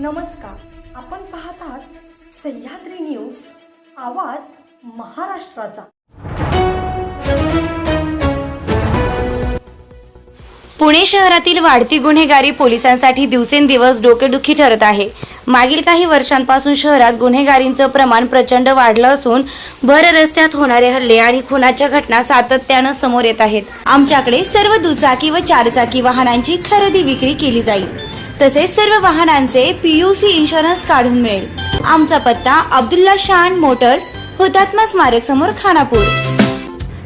नमस्कार. आपण पाहतात सह्याद्री न्यूज आवाज महाराष्ट्राचा. पुणे शहरातील वाढती गुन्हेगारी पोलिसांसाठी दिवसेंदिवस डोकेदुखी ठरत आहे. मागील काही वर्षांपासून शहरात गुन्हेगारींचं प्रमाण प्रचंड वाढलं असून भर रस्त्यात होणारे हल्ले आणि खुनाच्या घटना सातत्यानं समोर येत आहेत. आमच्याकडे सर्व दुचाकी व चारचाकी वाहनांची खरेदी विक्री केली जाईल. तसेच सर्व वाहनांचे पीयूसी इन्शुरन्स काढून मिळेल. आमचा पत्ता अब्दुल्ला शान मोटर्स हुतात्मा स्मारक समोर खानापूर.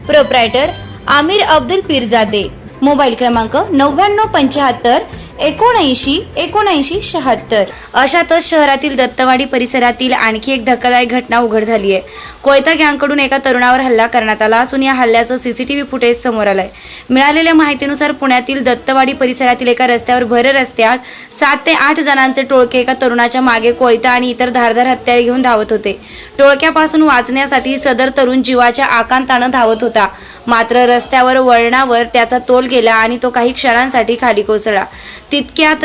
प्रोप्रायटर आमिर अब्दुल पीरजादे. मोबाईल क्रमांक नव्याण्णव पंच्याहत्तर एकोणऐंशी एकोणऐंशी शहात्तर. अशातच शहरातील दत्तवाडी परिसरातील आणखी एक धक्कादायक घटना उघड झाली आहे. कोयता गँगकडून एका तरुणावर हल्ला करण्यात आला असून या हल्ल्याचं सीसीटीव्ही फुटेज समोर आलंय. मिळालेल्या माहितीनुसार पुण्यातील दत्तवाडी परिसरातील एका रस्त्यावर भर रस्त्यात सात ते आठ जणांचे टोळके एका तरुणाच्या मागे कोयता आणि इतर धारधार हत्यारे घेऊन धावत होते. टोळक्यापासून वाचण्यासाठी सदर तरुण जीवाच्या आकांतानं धावत होता. मात्र रस्त्यावर वळणावर त्याचा तोल गेला आणि तो काही क्षणांसाठी खाली कोसळला. तितक्यात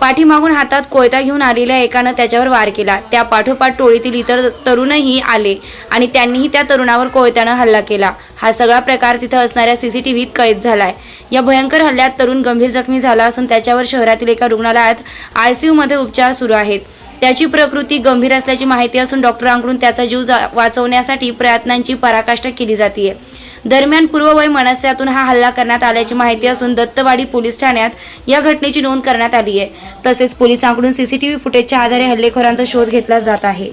पाठीमागून हातात कोयता घेऊन आलेल्या एकानं त्याच्यावर वार केला. त्या पाठोपाठ टोळीतील इतर तरुणही आले आणि त्यांनीही त्या तरुणावर कोयत्यानं हल्ला केला. हा सगळा प्रकार तिथं असणाऱ्या सीसीटीव्हीत कैद झालाय. या भयंकर हल्ल्यात तरुण गंभीर जखमी झाला असून त्याच्यावर शहरातील एका रुग्णालयात आयसीयू मध्ये उपचार सुरू आहेत. त्याची प्रकृती गंभीर असल्याची माहिती असून डॉक्टरांकडून त्याचा जीव जा- वाचवण्यासाठी प्रयत्नांची पराकाष्ठा केली जाते दरम्यान पूर्ववय मनस्यातून हा हल्ला करण्यात आल्याची माहिती असून दत्तवाडी पोलीस ठाण्यात या घटनेची नोंद करण्यात आली आहे. तसेच पोलिसांकडून सीसीटीव्ही फुटेजच्या आधारे हल्लेखोरांचा शोध घेतला जात आहे.